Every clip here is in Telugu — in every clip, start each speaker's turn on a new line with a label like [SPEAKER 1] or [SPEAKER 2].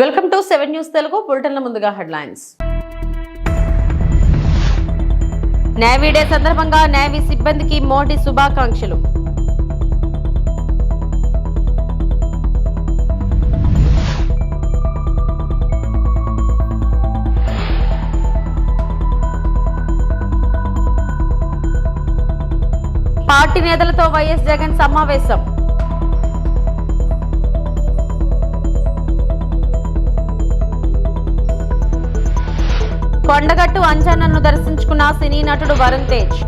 [SPEAKER 1] Welcome to seven news Telugu బులెటిన్ల ముందుగా హెడ్లైన్స్. నేవీ డే సందర్భంగా నేవీ సిబ్బందికి మోడీ శుభాకాంక్షలు. పార్టీ నేతలతో వైఎస్ జగన్ సమావేశం. కొండగట్టు అంజనన్ను దర్శించుకున్న సినీ నటుడు వరుణ్ తేజ్.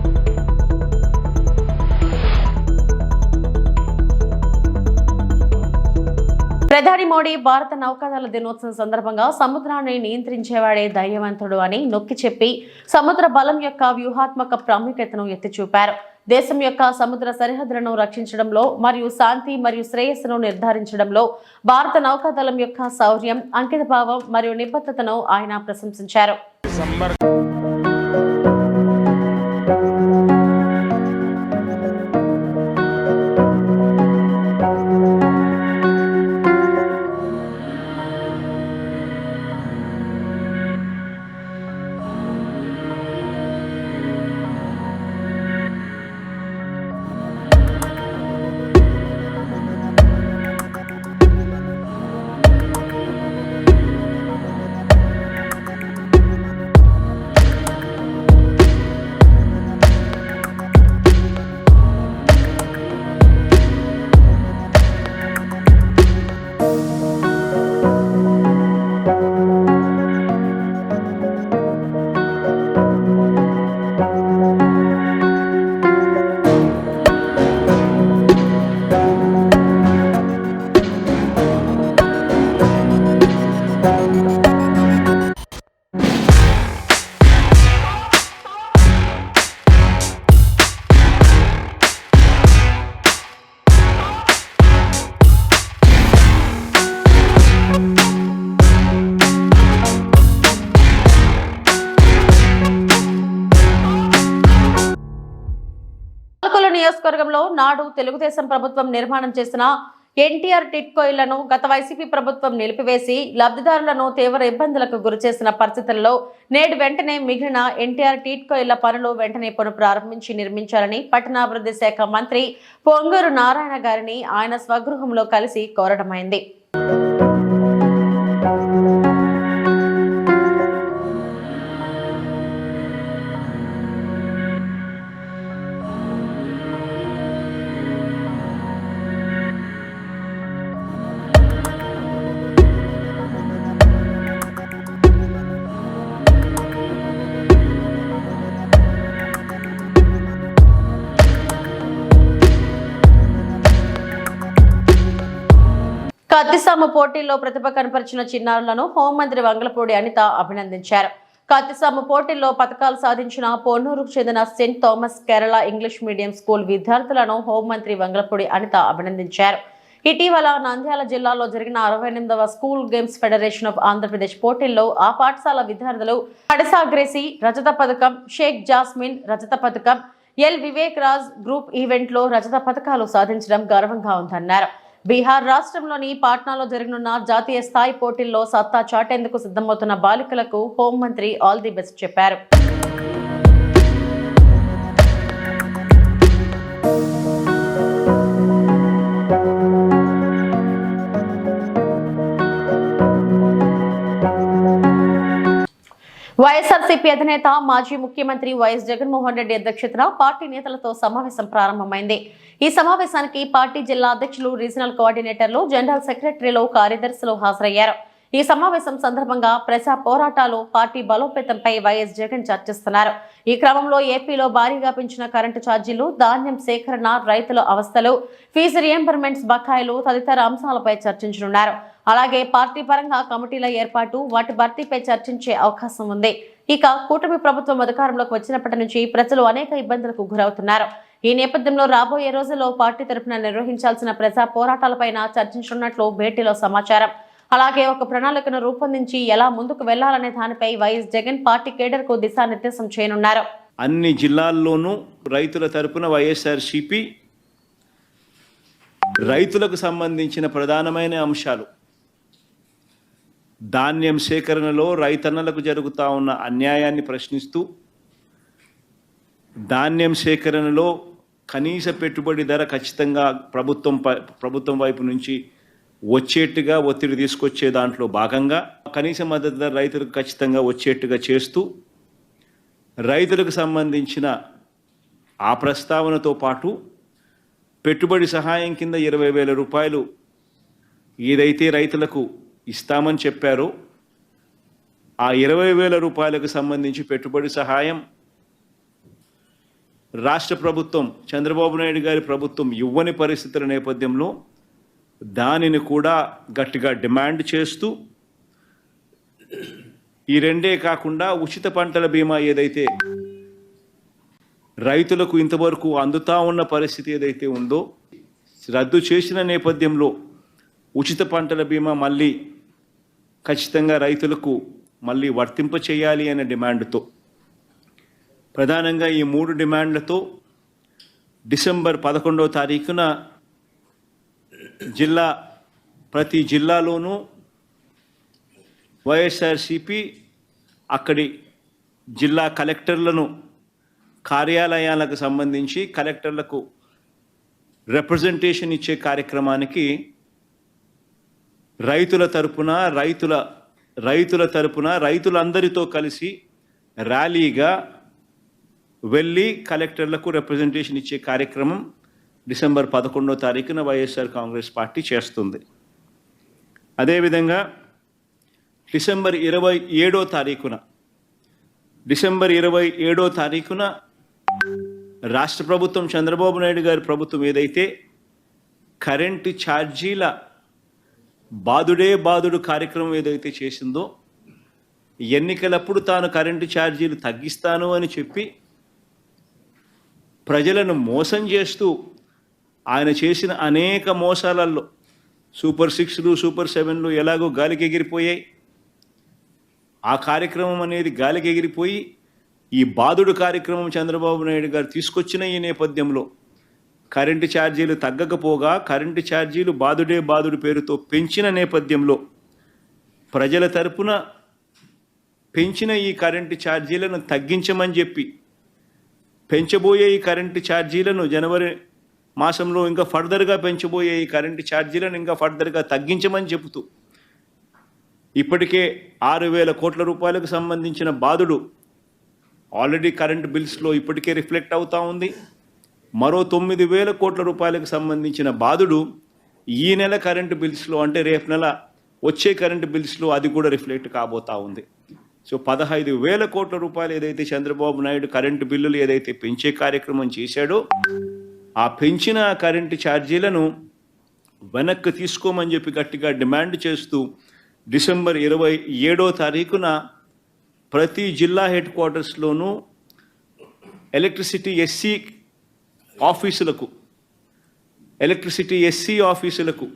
[SPEAKER 1] ప్రధాని మోడీ భారత నౌకాదళ దినోత్సవం సందర్భంగా సముద్రాన్ని నియంత్రించేవాడే ధైర్యవంతుడు అని నొక్కి చెప్పి సముద్ర బలం యొక్క వ్యూహాత్మక ప్రాముఖ్యతను ఎత్తి చూపారు దేశం యొక్క సముద్ర సరిహద్దులను రక్షించడంలో మరియు శాంతి మరియు శ్రేయస్సును నిర్ధారించడంలో భారత నౌకాదళం యొక్క శౌర్యం అంకితభావం మరియు నిబద్ధతను ఆయన ప్రశంసించారు.
[SPEAKER 2] డిసెంబర్
[SPEAKER 1] పాలకొల్లు తెలుగుదేశం ప్రభుత్వం నిర్మాణం చేసిన ఎన్టీఆర్ టిట్కోయిలను గత వైసీపీ ప్రభుత్వం నిలిపివేసి లబ్ధిదారులను తీవ్ర ఇబ్బందులకు గురిచేసిన పరిస్థితుల్లో నేడు వెంటనే మిగిలిన ఎన్టీఆర్ టిట్కోయిల పనులు వెంటనే పునఃప్రారంభించి నిర్మించాలని పట్టణాభివృద్ధి శాఖ మంత్రి పొంగూరు నారాయణ గారిని ఆయన స్వగృహంలో కలిసి కోరడమైంది. కత్తిసామ పోటీల్లో ప్రతిభ కనపరిచిన చిన్నారులను హోంమంత్రి వంగలపూడి అనిత అభినందించారు. కత్తిసామ పోటీల్లో పథకాలు సాధించిన పోన్నూరుకు చెందిన saint Thomas Kerala English medium school విద్యార్థులను హోంమంత్రి వంగలపూడి అనిత అభినందించారు. ఇటీవల నంద్యాల జిల్లాలో జరిగిన అరవై ఎనిమిదవ school games federation of Andhra Pradesh పోటీల్లో ఆ పాఠశాల విద్యార్థులు అడసాగ్రేసి రజత పథకం షేక్ జాస్మిన్ రజత పథకం ఎల్ వివేక్ రాజ్ గ్రూప్ ఈవెంట్లో రజత పథకాలు సాధించడం గర్వంగా ఉందన్నారు. బీహార్ రాష్ట్రంలోని పాట్నాలో జరగనున్న జాతీయ స్థాయి పోటీల్లో సత్తా చాటేందుకు సిద్ధమవుతున్న బాలికలకు హోంమంత్రి ఆల్ ది బెస్ట్ చెప్పారు. వైఎస్ఆర్సీపీ అధినేత మాజీ ముఖ్యమంత్రి వైఎస్ జగన్మోహన్ రెడ్డి అధ్యక్షతన పార్టీ నేతలతో సమావేశం ప్రారంభమైంది. ఈ సమావేశానికి పార్టీ జిల్లా అధ్యక్షులు రీజనల్ కోఆర్డినేటర్లు జనరల్ సెక్రటరీలు కార్యదర్శులు హాజరయ్యారు. ఈ సమావేశం సందర్భంగా ప్రజా పోరాటాలు పార్టీ బలోపేతంపై వైఎస్ జగన్ చర్చిస్తున్నారు. ఈ క్రమంలో ఏపీలో భారీగా పెంచిన కరెంటు ఛార్జీలు ధాన్యం సేకరణ రైతుల అవస్థలు ఫీజు రియంబర్మెంట్స్ బకాయిలు తదితర అంశాలపై చర్చించనున్నారు. అలాగే పార్టీ పరంగా కమిటీల ఏర్పాటు వాటి భర్తీపై చర్చించే అవకాశం ఉంది. ఇక కూటమి ప్రభుత్వం అధికారంలోకి వచ్చినప్పటి నుంచి ప్రజలు అనేక ఇబ్బందులకు గురవుతున్నారు. ఈ నేపథ్యంలో రాబోయే రోజుల్లో పార్టీ తరఫున నిర్వహించాల్సిన ప్రజా పోరాటాలపైన చర్చించనున్నట్లు భేటీలో సమాచారం. అలాగే ఒక ప్రణాళికను రూపొందించి ఎలా ముందుకు వెళ్ళాలనే దానిపై వైఎస్ జగన్ పార్టీ కేడర్కు దిశానిర్దేశం చేయనున్నారు.
[SPEAKER 2] అన్ని జిల్లాల్లోనూ రైతుల తరపున వైఎస్ఆర్సిపి రైతులకు సంబంధించిన ప్రధానమైన అంశాలు. ధాన్యం సేకరణలో రైతన్నలకు జరుగుతూ ఉన్న అన్యాయాన్ని ప్రశ్నిస్తూ ధాన్యం సేకరణలో కనీస పెట్టుబడి ధర ఖచ్చితంగా ప్రభుత్వం ప్రభుత్వం వైపు నుంచి వచ్చేట్టుగా ఒత్తిడి తీసుకొచ్చే దాంట్లో భాగంగా కనీస మద్దతు ధర రైతులకు ఖచ్చితంగా వచ్చేట్టుగా చేస్తూ రైతులకు సంబంధించిన ఆ ప్రస్తావనతో పాటు పెట్టుబడి సహాయం కింద ఇరవై వేల రూపాయలు ఏదైతే రైతులకు ఇస్తామని చెప్పారో. ఆ ఇరవై వేల రూపాయలకు సంబంధించి పెట్టుబడి సహాయం రాష్ట్ర ప్రభుత్వం చంద్రబాబు నాయుడు గారి ప్రభుత్వం ఇవ్వని పరిస్థితుల నేపథ్యంలో దానిని కూడా గట్టిగా డిమాండ్ చేస్తూ ఈ రెండే కాకుండా ఉచిత పంటల బీమా ఏదైతే రైతులకు ఇంతవరకు అందుతా ఉన్న పరిస్థితి ఏదైతే ఉందో రద్దు చేసిన నేపథ్యంలో ఉచిత పంటల బీమా మళ్ళీ ఖచ్చితంగా రైతులకు మళ్ళీ వర్తింప చేయాలి అనే డిమాండ్తో. ప్రధానంగా ఈ మూడు డిమాండ్లతో డిసెంబర్ పదకొండవ తారీఖున జిల్లా ప్రతి జిల్లాలోనూ వైఎస్ఆర్సిపి అక్కడి జిల్లా కలెక్టర్లను కార్యాలయాలకు సంబంధించి కలెక్టర్లకు రిప్రజెంటేషన్ ఇచ్చే కార్యక్రమానికి రైతుల తరపున రైతుల రైతుల తరపున రైతులందరితో కలిసి ర్యాలీగా వెళ్ళి కలెక్టర్లకు రిప్రజెంటేషన్ ఇచ్చే కార్యక్రమం డిసెంబర్ పదకొండో తారీఖున వైఎస్ఆర్ కాంగ్రెస్ పార్టీ చేస్తుంది. అదేవిధంగా డిసెంబర్ ఇరవై ఏడో తారీఖున డిసెంబర్ ఇరవై ఏడో తారీఖున రాష్ట్ర ప్రభుత్వం చంద్రబాబు నాయుడు గారి ప్రభుత్వం ఏదైతే కరెంటు ఛార్జీల బాదుడే బాదుడు కార్యక్రమం ఏదైతే చేసిందో ఎన్నికలప్పుడు తాను కరెంటు ఛార్జీలు తగ్గిస్తాను అని చెప్పి ప్రజలను మోసం చేస్తూ ఆయన చేసిన అనేక మోసాలలో సూపర్ సిక్స్లు సూపర్ సెవెన్లు ఎలాగో గాలికి ఎగిరిపోయాయి. ఆ కార్యక్రమం అనేది గాలికి ఎగిరిపోయి ఈ బాదుడు కార్యక్రమం చంద్రబాబు నాయుడు గారు తీసుకొచ్చిన ఈ నేపథ్యంలో కరెంటు ఛార్జీలు తగ్గకపోగా కరెంటు ఛార్జీలు బాదుడే బాదుడు పేరుతో పెంచిన నేపథ్యంలో ప్రజల తరపున పెంచిన ఈ కరెంటు ఛార్జీలను తగ్గించమని చెప్పి పెంచబోయే ఈ కరెంటు ఛార్జీలను జనవరి మాసంలో ఇంకా ఫర్దర్గా పెంచబోయే ఈ కరెంటు ఛార్జీలను ఇంకా ఫర్దర్గా తగ్గించమని చెబుతూ ఇప్పటికే ఆరు వేల కోట్ల రూపాయలకు సంబంధించిన బాధుడు ఆల్రెడీ కరెంట్ బిల్స్లో ఇప్పటికే రిఫ్లెక్ట్ అవుతూ ఉంది. మరో తొమ్మిది వేల కోట్ల రూపాయలకు సంబంధించిన బాధుడు ఈ నెల కరెంటు బిల్స్లో అంటే రేపు నెల వచ్చే కరెంటు బిల్స్లో అది కూడా రిఫ్లెక్ట్ కాబోతా ఉంది. సో పదహైదు వేల కోట్ల రూపాయలు ఏదైతే చంద్రబాబు నాయుడు కరెంటు బిల్లులు ఏదైతే పెంచే కార్యక్రమం చేశాడో ఆ పెంచిన కరెంటు ఛార్జీలను వెనక్కి తీసుకోమని చెప్పి గట్టిగా డిమాండ్ చేస్తూ డిసెంబర్ ఇరవై ఏడో తారీఖున ప్రతి జిల్లా హెడ్ క్వార్టర్స్లోనూ ఎలక్ట్రిసిటీ ఎస్సీ ఆఫీసులకు ఎలక్ట్రిసిటీ ఎస్సీ ఆఫీసులకు.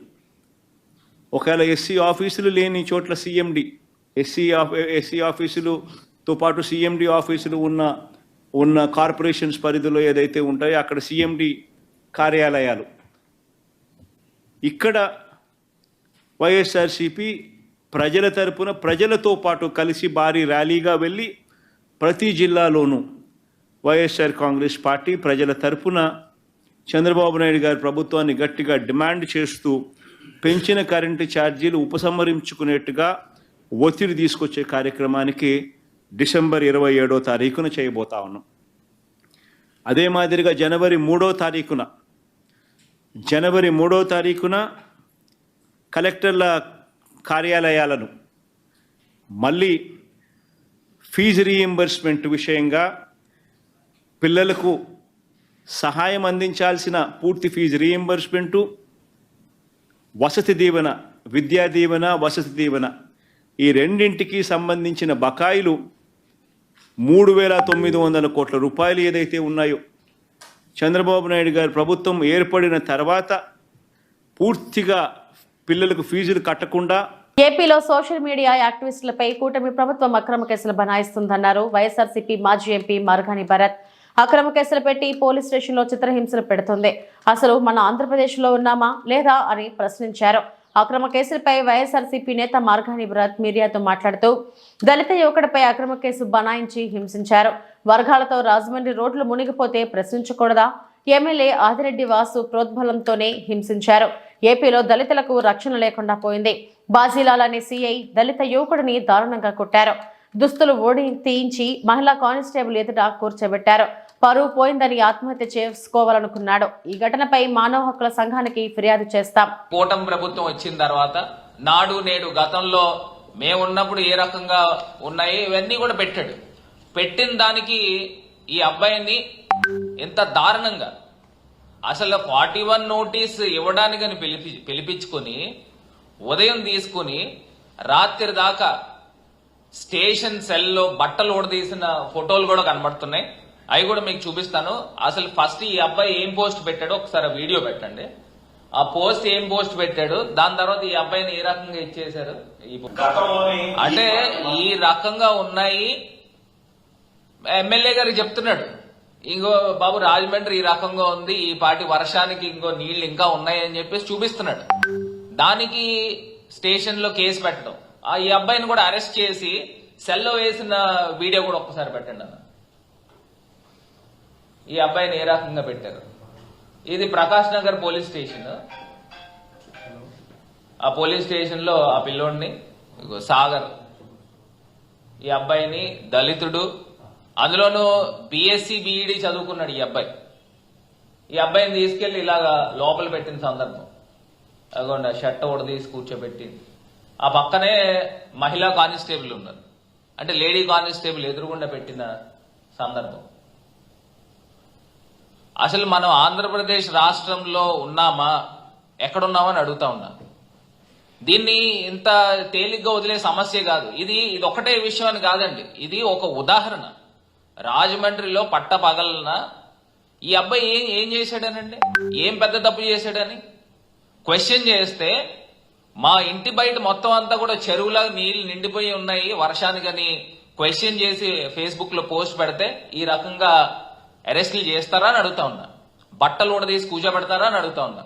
[SPEAKER 2] ఒకవేళ ఎస్సీ ఆఫీసులు లేని చోట్ల సిఎండి ఎస్సీ ఆఫ్ ఎస్సీ ఆఫీసులుతో పాటు సిఎండి ఆఫీసులు ఉన్న ఉన్న కార్పొరేషన్స్ పరిధిలో ఏదైతే ఉంటాయో అక్కడ సిఎండి కార్యాలయాలు. ఇక్కడ వైఎస్ఆర్సిపి ప్రజల తరపున ప్రజలతో పాటు కలిసి భారీ ర్యాలీగా వెళ్ళి ప్రతి జిల్లాలోనూ వైఎస్ఆర్ కాంగ్రెస్ పార్టీ ప్రజల తరపున చంద్రబాబు నాయుడు గారి ప్రభుత్వాన్ని గట్టిగా డిమాండ్ చేస్తూ పెంచిన కరెంటు ఛార్జీలు ఉపసంహరించుకునేట్టుగా ఒత్తిడి తీసుకొచ్చే కార్యక్రమానికి డిసెంబర్ ఇరవై ఏడో తారీఖున చేయబోతా ఉన్నాం. అదే మాదిరిగా జనవరి మూడో తారీఖున జనవరి మూడో తారీఖున కలెక్టర్ల కార్యాలయాలను మళ్ళీ ఫీజు రీఎంబర్స్మెంట్ విషయంగా పిల్లలకు సహాయం అందించాల్సిన పూర్తి ఫీజు రీఎంబర్స్మెంటు వసతి దీవెన విద్యా దీవెన వసతి దీవెన. ఈ రెండింటికి సంబంధించిన బకాయిలు మూడు వేల తొమ్మిది వందల కోట్ల రూపాయలు ఏదైతే ఉన్నాయో చంద్రబాబు నాయుడు గారి ప్రభుత్వం ఏర్పడిన తర్వాత పూర్తిగా పిల్లలకు ఫీజులు కట్టకుండా
[SPEAKER 1] ఏపీలో సోషల్ మీడియా యాక్టివిస్టులపై కూటమి ప్రభుత్వం అక్రమ కేసులు బనాయిస్తుందన్నారు. వైఎస్ఆర్సీపీ మాజీ ఎంపీ మార్గాని భరత్. అక్రమ కేసులు పెట్టి పోలీస్ స్టేషన్లో చిత్రహింసలు పెడుతుంది. అసలు మన ఆంధ్రప్రదేశ్లో ఉన్నామా లేదా అని ప్రశ్నించారు. అక్రమ కేసులపై వైఎస్ఆర్సీపీ నేత మార్గాని భరత్ మీడియాతో మాట్లాడుతూ దళిత యువకుడిపై అక్రమ కేసు బనాయించి హింసించారు. వర్గాలతో రాజమండ్రి రోడ్లు మునిగిపోతే ప్రశ్నించకూడదా? ఎమ్మెల్యే ఆదిరెడ్డి వాసు ప్రోద్బలంతోనే హింసించారు. ఏపీలో దళితులకు రక్షణ లేకుండా పోయింది. బాజీలాల్ అనే సీఐ దళిత యువకుడిని దారుణంగా కొట్టారు. దుస్తులు ఓడి తీయించి మహిళా కానిస్టేబుల్ ఎదుట కూర్చోబెట్టారు. పరువు పోయిందని ఆత్మహత్య చేసుకోవాలనుకున్నాడు. ఈ ఘటనపై మానవ హక్కుల సంఘానికి ఫిర్యాదు చేస్తాం.
[SPEAKER 3] కూటమి ప్రభుత్వం వచ్చిన తర్వాత నాడు నేడు గతంలో మేము ఉన్నప్పుడు ఏ రకంగా ఉన్నాయి ఇవన్నీ కూడా పెట్టాడు. పెట్టిన దానికి ఈ అబ్బాయిని ఎంత దారుణంగా. అసలు ఫార్టీ వన్ నోటీస్ ఇవ్వడానికని పిలిపి పిలిపించుకొని ఉదయం తీసుకుని రాత్రి దాకా స్టేషన్ సెల్లో బట్టలు ఉడదీసిన ఫోటోలు కూడా కనబడుతున్నాయి. అవి కూడా మీకు చూపిస్తాను. అసలు ఫస్ట్ ఈ అబ్బాయి ఏం పోస్ట్ పెట్టాడో ఒకసారి వీడియో పెట్టండి. ఆ పోస్ట్ ఏం పోస్ట్ పెట్టాడు దాని తర్వాత ఈ అబ్బాయిని ఏ రకంగా ఇచ్చేశారు? ఈ అంటే ఈ రకంగా ఉన్నాయి. ఎమ్మెల్యే గారికి చెప్తున్నాడు. ఇంకో బాబు రాజమండ్రి ఈ రకంగా ఉంది ఈ పాటి వర్షానికి ఇంకో నీళ్ళు ఇంకా ఉన్నాయి అని చెప్పేసి చూపిస్తున్నాడు. దానికి స్టేషన్లో కేసు పెట్టడం. ఆ ఈ అబ్బాయిని కూడా అరెస్ట్ చేసి సెల్లో వేసిన వీడియో కూడా ఒక్కసారి పెట్టండి అన్న. ఈ అబ్బాయిని ఏ రకంగా పెట్టారు? ఇది ప్రకాష్ నగర్ పోలీస్ స్టేషన్. ఆ పోలీస్ స్టేషన్లో ఆ పిల్లోడిని సాగర్ ఈ అబ్బాయిని దళితుడు. అందులోనూ బిఎస్సి బిఈడి చదువుకున్నాడు ఈ అబ్బాయి. ఈ అబ్బాయిని తీసుకెళ్ళి ఇలాగా లోపల పెట్టిన సందర్భం. అదిగోండి ఆ షర్ట్ ఒకటి తీసి కూర్చోబెట్టి. ఆ పక్కనే మహిళా కానిస్టేబుల్ ఉన్నారు. అంటే లేడీ కానిస్టేబుల్ ఎదురుగుండా పెట్టిన సందర్భం. అసలు మనం ఆంధ్రప్రదేశ్ రాష్ట్రంలో ఉన్నామా? ఎక్కడున్నామని అడుగుతా ఉన్నా. దీన్ని ఇంత తేలిగ్గా వదిలే సమస్య కాదు. ఇది ఇది ఒకటే విషయం అని కాదండి. ఇది ఒక ఉదాహరణ. రాజమండ్రిలో పట్ట పగలన? ఈ అబ్బాయి ఏం ఏం చేశాడనండి? ఏం పెద్ద తప్పు చేశాడని? క్వశ్చన్ చేస్తే మా ఇంటి బయట మొత్తం అంతా కూడా చెరువులా నీళ్ళు నిండిపోయి ఉన్నాయి వర్షానికని క్వశ్చన్ చేసి ఫేస్బుక్లో పోస్ట్ పెడితే ఈ రకంగా అరెస్ట్లు చేస్తారా అని అడుగుతా ఉన్నా. బట్టలు కూడా కూర్చోబెడతారా అని అడుగుతా ఉన్నా.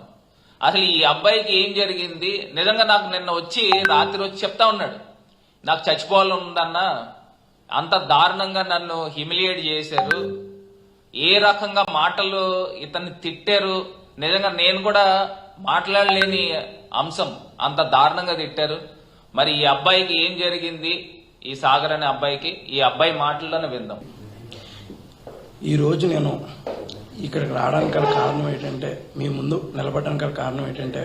[SPEAKER 3] అసలు ఈ అబ్బాయికి ఏం జరిగింది? నిజంగా నాకు నిన్న వచ్చి రాత్రి వచ్చి చెప్తా ఉన్నాడు. నాకు చచ్చిపోవాలని ఉందన్నా అంత దారుణంగా నన్ను హ్యూమిలియేట్ చేశారు. ఏ రకంగా మాటలు ఇతన్ని తిట్టారు? నిజంగా నేను కూడా మాట్లాడలేని అంశం. అంత దారుణంగా తిట్టారు. మరి ఈ అబ్బాయికి ఏం జరిగింది? ఈ సాగర్ అనే అబ్బాయికి ఈ అబ్బాయి మాటల్లోనే విందాం.
[SPEAKER 4] ఈరోజు నేను ఇక్కడికి రావడానికి గల కారణం ఏంటంటే మీ ముందు నిలబడడానికి గల కారణం ఏంటంటే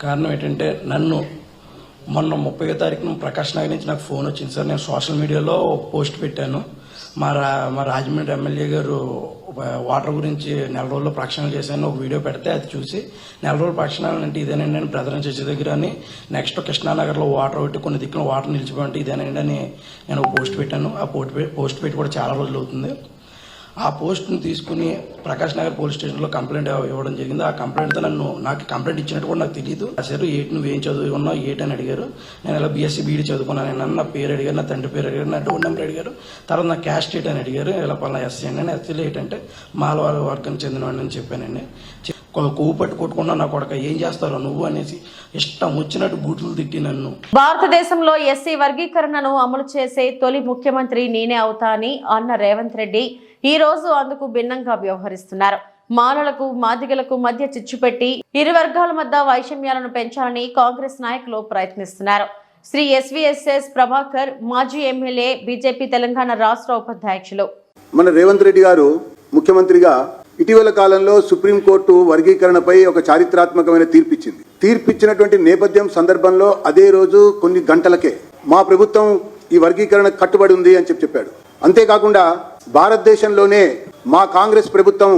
[SPEAKER 4] కారణం ఏంటంటే నన్ను మొన్న ముప్పై తారీఖున ప్రకాష్ నగర్ నుంచి నాకు ఫోన్ వచ్చింది సార్. నేను సోషల్ మీడియాలో పోస్ట్ పెట్టాను. మా రా మా రాజమండ్రి ఎమ్మెల్యే గారు వాటర్ గురించి నెల రోజుల్లో ప్రక్షాళన చేశాను. ఒక వీడియో పెడితే అది చూసి నెల రోజుల ప్రక్షాళన అంటే ఇదేనండి అని బ్రదర్ చర్చి దగ్గర అని నెక్స్ట్ కృష్ణానగర్లో వాటర్ పెట్టి కొన్ని దిక్కున వాటర్ నిలిచిపోయి ఇదేనండి అని నేను పోస్ట్ పెట్టాను. ఆ పోస్ట్ పోస్ట్ పెట్టి కూడా చాలా రోజులు అవుతుంది. ఆ పోస్ట్ని తీసుకుని ప్రకాష్ నగర్ పోలీస్ స్టేషన్లో కంప్లైంట్ ఇవ్వడం జరిగింది. ఆ కంప్లైంట్తో నన్ను నాకు కంప్లైంట్ ఇచ్చినట్టు కూడా నాకు తెలియదు అసలు ఏటి నువ్వు ఏం చదువు ఉన్నావు ఏటి? అని అడిగారు. నేను ఇలా బీఎస్సీ బీడీ చదువుకున్నాను. నేను నా పేరు అడిగారు నా తండ్రి పేరు అడిగారు నా డోర్ నెంబర్ అడిగారు. తర్వాత నా క్యాస్ట్ ఏట్ అని అడిగారు. ఇలా పలానా ఎస్సీ అండి నేను ఎస్సీలో ఏంటంటే మాలవాళ్ళ వర్గం చెందినవాడిని అని చెప్పానండి. కొవ్వు పట్టు కొట్టుకున్నా నా కొడక ఏం చేస్తారో నువ్వు అనేసి ఇష్టం వచ్చినట్టు బూతులు తిట్టి నన్ను.
[SPEAKER 1] భారతదేశంలో ఎస్సీ వర్గీకరణను అమలు చేసే తొలి ముఖ్యమంత్రి నేనే అవుతా అని అన్న రేవంత్ రెడ్డి ఈ రోజు అందుకు భిన్నంగా వ్యవహరిస్తున్నారు. మాలలకు మాదిగలకు మధ్య చిచ్చు పెట్టి ఇరు వర్గాల మధ్య వైషమ్యాలను పెంచాలని కాంగ్రెస్ నాయకులు ప్రయత్నిస్తున్నారు. శ్రీ ఎస్వీఎస్ఎస్ ప్రభాకర్ మాజీ ఎమ్మెల్యే బీజేపీ తెలంగాణ రాష్ట్ర ఉపాధ్యక్షులు.
[SPEAKER 5] మన రేవంత్ రెడ్డి గారు ముఖ్యమంత్రిగా ఇటీవల కాలంలో సుప్రీంకోర్టు వర్గీకరణపై ఒక చారిత్రాత్మకమైన తీర్పిచ్చింది. తీర్పిచ్చినటువంటి నేపథ్యం సందర్భంలో అదే రోజు కొన్ని గంటలకే మా ప్రభుత్వం ఈ వర్గీకరణ కట్టుబడి ఉంది అని చెప్పి చెప్పాడు. అంతేకాకుండా భారతదేశంలోనే మా కాంగ్రెస్ ప్రభుత్వం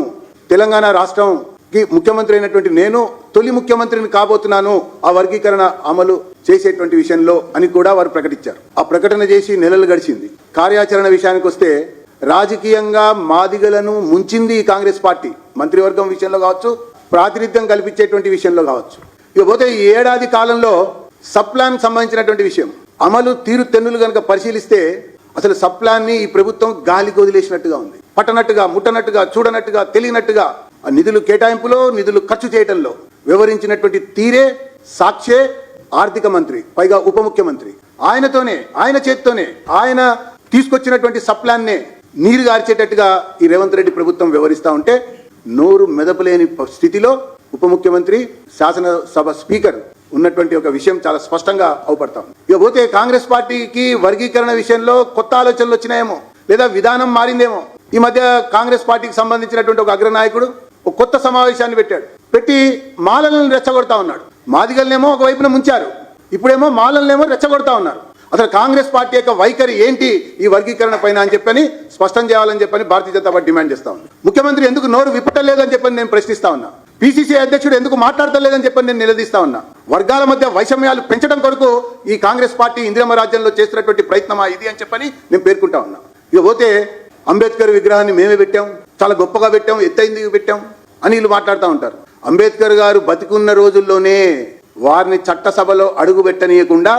[SPEAKER 5] తెలంగాణ రాష్ట్రంకి ముఖ్యమంత్రి అయినటువంటి నేను తొలి ముఖ్యమంత్రిని కాబోతున్నాను ఆ వర్గీకరణ అమలు చేసేటువంటి విషయంలో అని కూడా వారు ప్రకటించారు. ఆ ప్రకటన చేసి నెలలు గడిచింది. కార్యాచరణ విషయానికి వస్తే రాజకీయంగా మాదిగలను ముంచింది ఈ కాంగ్రెస్ పార్టీ. మంత్రివర్గం విషయంలో కావచ్చు ప్రాతినిధ్యం కల్పించేటువంటి విషయంలో కావచ్చు. ఇకపోతే ఈ ఏడాది కాలంలో సప్లాన్ సంబంధించినటువంటి విషయం. అమలు తీరు తెన్నులు కనుక పరిశీలిస్తే అసలు సప్లాన్ని ఈ ప్రభుత్వం గాలికి వదిలేసినట్టుగా ఉంది. పట్టనట్టుగా ముట్టనట్టుగా చూడనట్టుగా తెలియనట్టుగా ఆ నిధులు కేటాయింపులో నిధులు ఖర్చు చేయడంలో వివరించినటువంటి తీరే సాక్షే ఆర్థిక మంత్రి పైగా ఉప ముఖ్యమంత్రి. ఆయనతోనే ఆయన చేతితోనే ఆయన తీసుకొచ్చినటువంటి సప్లాన్నే నీరు గార్చేటట్టుగా ఈ రేవంత్ రెడ్డి ప్రభుత్వం వ్యవహరిస్తా ఉంటే నోరు మెదపలేని స్థితిలో ఉప ముఖ్యమంత్రి శాసనసభ స్పీకర్ ఉన్నటువంటి ఒక విషయం చాలా స్పష్టంగా అవుపడతా ఉంది. ఇకపోతే కాంగ్రెస్ పార్టీకి వర్గీకరణ విషయంలో కొత్త ఆలోచనలు వచ్చినాయేమో లేదా విధానం మారిందేమో. ఈ మధ్య కాంగ్రెస్ పార్టీకి సంబంధించినటువంటి ఒక అగ్రనాయకుడు ఒక కొత్త సమావేశాన్ని పెట్టాడు. పెట్టి మాలలను రెచ్చగొడతా ఉన్నాడు. మాదిగలనేమో ఒకవైపున ముంచారు. ఇప్పుడేమో మాలలనేమో రెచ్చగొడతా ఉన్నారు. అసలు కాంగ్రెస్ పార్టీ యొక్క వైఖరి ఏంటి ఈ వర్గీకరణ పైన అని చెప్పని స్పష్టం చేయాలని చెప్పని భారతీయ జనతా పార్టీ డిమాండ్ చేస్తా ఉంది. ముఖ్యమంత్రి ఎందుకు నోరు విప్పటలేదని చెప్పని నేను ప్రశ్నిస్తా ఉన్నా. పిసిసి అధ్యక్షుడు ఎందుకు మాట్లాడతలేదని చెప్పని నేను నిలదీస్తా ఉన్నా. వర్గాల మధ్య వైషమ్యాలు పెంచడం కొరకు ఈ కాంగ్రెస్ పార్టీ ఇందిరమ రాజ్యంలో చేసినటువంటి ప్రయత్నమా ఇది అని చెప్పని నేను పేర్కొంటా ఉన్నా. ఇక పోతే అంబేద్కర్ విగ్రహాన్ని మేమే పెట్టాం చాలా గొప్పగా పెట్టాం ఎత్తైంది పెట్టాం అని వీళ్ళు మాట్లాడుతూ ఉంటారు. అంబేద్కర్ గారు బతికున్న రోజుల్లోనే వారిని చట్టసభలో అడుగు పెట్టనీయకుండా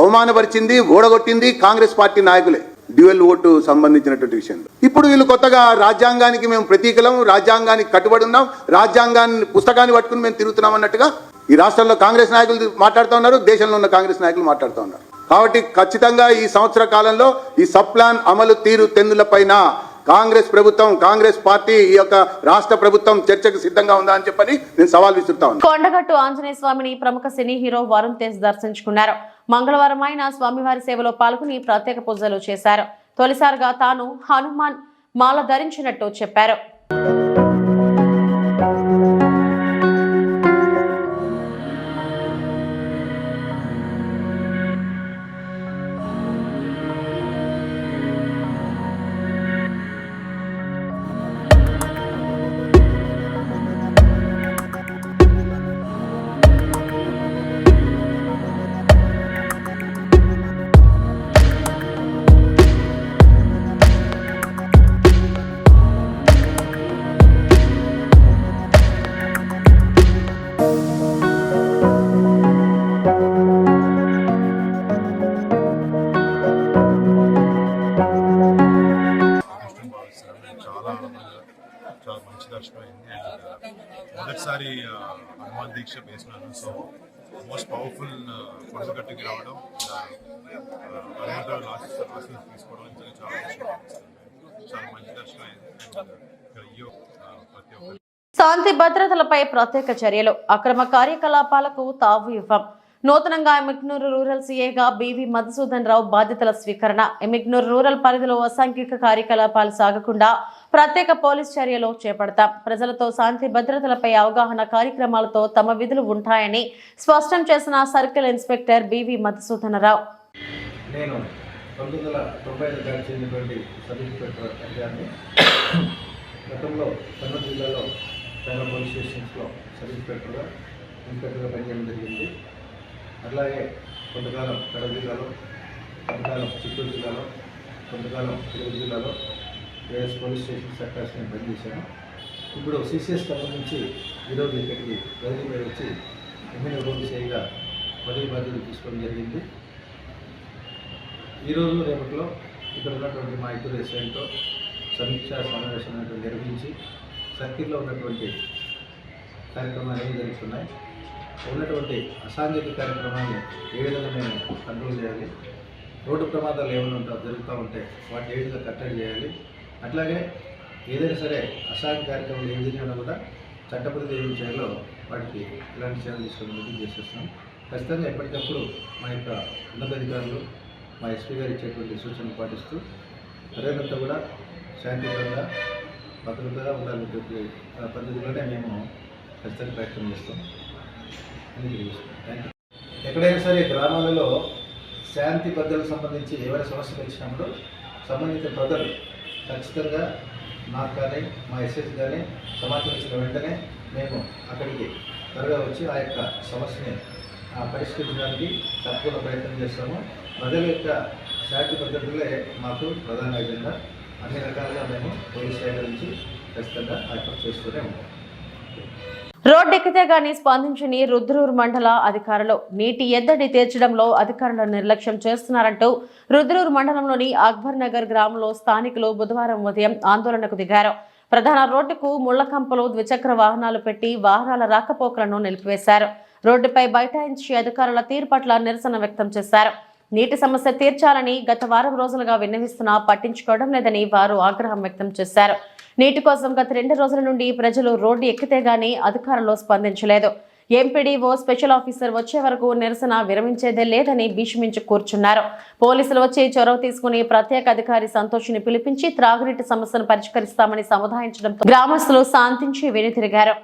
[SPEAKER 5] అవమానపరిచింది ఓడగొట్టింది కాంగ్రెస్ పార్టీ నాయకులే. డ్యూయల్ ఓటు సంబంధించినటువంటి విషయంలో ఇప్పుడు వీళ్ళు కొత్తగా రాజ్యాంగానికి మేము ప్రతీకలం రాజ్యాంగానికి కట్టుబడి ఉన్నాం రాజ్యాంగాన్ని పుస్తకాన్ని పట్టుకుని మేము తిరుగుతున్నాం అన్నట్టుగా ఈ రాష్ట్రంలో కాంగ్రెస్ నాయకులు మాట్లాడుతూ ఉన్నారు దేశంలో ఉన్న కాంగ్రెస్ నాయకులు మాట్లాడుతూ ఉన్నారు. కాబట్టి ఖచ్చితంగా ఈ సంవత్సర కాలంలో ఈ సబ్ ప్లాన్ అమలు తీరు తెన్నుల పైన కాంగ్రెస్ ప్రభుత్వం కాంగ్రెస్ పార్టీ ఈ యొక్క రాష్ట్ర ప్రభుత్వం చర్చకు సిద్ధంగా ఉందా అని చెప్పని నేను సవాల్ విసురుతా ఉన్నాను
[SPEAKER 1] కొండగట్టు ఆంజనేయ స్వామిని ప్రముఖ సినీ హీరో వరుణ్ తేజ్ దర్శించుకున్నారు. మంగళవారం ఆయన స్వామివారి సేవలో పాల్గొని ప్రత్యేక పూజలు చేశారు. తొలిసారిగా తాను హనుమాన్ మాల ధరించినట్టు చెప్పారు.
[SPEAKER 6] ఇంటికి రావడం ఆ, తీసుకోవడం చాలా చాలా మంచి దర్శనం అయింది. ప్రతి ఒక్కరు
[SPEAKER 1] శాంతి భద్రతలపై ప్రత్యేక చర్యలు. అక్రమ కార్యకలాపాలకు తావు ఇవ్వం. నూతనంగా ఎమిగ్నూరు రూరల్ సీఏగా బీవీ మధుసూదన్ రావు బాధ్యతల స్వీకరణ. ఎమిగ్నూరు రూరల్ పరిధిలో అసాంఘిక కార్యకలాపాలు సాగకుండా ప్రత్యేక పోలీస్ చర్యలు చేపడతాం. ప్రజలతో శాంతి భద్రతలపై అవగాహన కార్యక్రమాలతో తమ విధులు ఉంటాయని స్పష్టం చేసిన సర్కిల్ ఇన్స్పెక్టర్ బివి మధుసూదనరావు.
[SPEAKER 7] నేను పంతొమ్మిది వందల తొంభై ఐదు గారికి చెందినటువంటి సబ్ ఇన్స్పెక్టర్ గారిని గతంలో కర్నూలు జిల్లాలో చాలా పోలీస్ స్టేషన్స్లో సబ్ ఇన్స్పెక్టర్గా ఇన్స్పెక్టర్గా పనిచేయడం జరిగింది. అలాగే కొంతకాలం కడప జిల్లాలో కొంతకాలం చిత్తూరు జిల్లాలో కొంతకాలం తిరుపతి జిల్లాలో వేఎస్ పోలీస్ స్టేషన్ సెక్టర్స్ నేను పనిచేశాను ఇప్పుడు సిసిఎస్ సంబంధించి ఈరోజు ఇక్కడికి బదిలీపై వచ్చి ఎమ్మెల్యే రోజు చేయగా పదవి బాధ్యతలు తీసుకోవడం జరిగింది. ఈరోజు రేపట్లో ఇక్కడ ఉన్నటువంటి మా ఇద్దరు ఎస్ఐలతో సమీక్షా సమావేశం నిర్వహించి సర్కిల్లో ఉన్నటువంటి కార్యక్రమాలు ఏమి జరుగుతున్నాయి ఉన్నటువంటి అసాంఘిక కార్యక్రమాన్ని ఏ విధంగా మేము కంట్రోల్ చేయాలి రోడ్డు ప్రమాదాలు ఏమైనా ఉంటా జరుగుతూ ఉంటే వాటిని ఏ విధంగా కట్టడి చేయాలి అట్లాగే ఏదైనా సరే అసాంఘిక కార్యక్రమాలు ఏం జరిగినా కూడా చట్టపరిధి ఏం చేయాలో వాటికి ఎలాంటి చర్యలు తీసుకొని మీటింగ్ చేసేస్తున్నాం. ఖచ్చితంగా ఎప్పటికప్పుడు మా యొక్క ఉన్నతాధికారులు మా ఎస్పీ గారు ఇచ్చేటువంటి సూచనలు పాటిస్తూ ప్రజలంతా కూడా శాంతియుతంగా భద్రతగా ఉండాలనేటువంటి ఆ, పద్ధతిలోనే మేము ఖచ్చితంగా ప్రయత్నం చేస్తాం. అని థ్యాంక్ యూ ఎక్కడైనా సరే గ్రామాలలో శాంతి భద్రతలకు సంబంధించి ఎవరి సమస్యలు వచ్చినప్పుడు సంబంధిత ప్రజలు ఖచ్చితంగా నాకు కానీ మా ఎస్ఎస్ కానీ సమాచారం ఇచ్చిన వెంటనే మేము అక్కడికి త్వరగా వచ్చి ఆ యొక్క సమస్యని ఆ, పరిష్కరించడానికి తప్పకుండా ప్రయత్నం చేస్తాము. ప్రజల యొక్క శాంతి భద్రతలే మాకు ప్రధాన ఎజెండా. అన్ని రకాలుగా మేము పోలీస్ శాఖ నుంచి ఖచ్చితంగా ఆ యొక్క చేస్తూనే ఉంటాం.
[SPEAKER 1] రోడ్డెక్కితే గాని స్పందించని రుద్రూరు మండల అధికారులు. నీటి ఎద్దడి తీర్చడంలో అధికారులు నిర్లక్ష్యం చేస్తున్నారంటూ రుద్రూరు మండలంలోని అక్బర్ నగర్ గ్రామంలో స్థానికులు బుధవారం ఉదయం ఆందోళనకు దిగారు. ప్రధాన రోడ్డుకు ముళ్ళకంపలు ద్విచక్ర వాహనాలు పెట్టి వాహనాల రాకపోకలను నిలిపివేశారు. రోడ్డుపై బైఠాయించి అధికారుల తీరు పట్ల నిరసన వ్యక్తం చేశారు. నీటి సమస్య తీర్చాలని గత వారం రోజులుగా విన్నవిస్తున్నా పట్టించుకోవడం లేదని వారు ఆగ్రహం వ్యక్తం చేశారు. నీటి కోసం గత రెండు రోజుల నుండి ప్రజలు రోడ్డు ఎక్కితే గానీ అధికారులు స్పందించలేదు. ఎంపీడీఓ స్పెషల్ ఆఫీసర్ వచ్చే వరకు నిరసన విరమించేదే లేదని భీష్మించి కూర్చున్నారు. పోలీసులు వచ్చి చొరవ తీసుకుని ప్రత్యేక అధికారి సంతోష్ని పిలిపించి త్రాగునీటి సమస్యను పరిష్కరిస్తామని సముదాయించడంతో గ్రామస్తులు శాంతించి వెనుతిరిగారు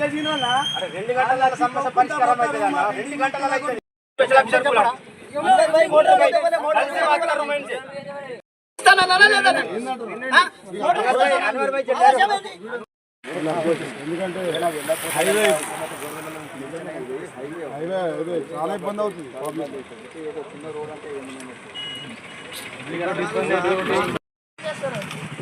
[SPEAKER 8] చేసినా రెండు గంటల సమస్య పరిష్కారం అవుతుంది అన్న రెండు గంటల అవుతుంది ఏం చేసినా రెండు గంటల సమస్య పరిష్కారం అవుతుంది. అన్న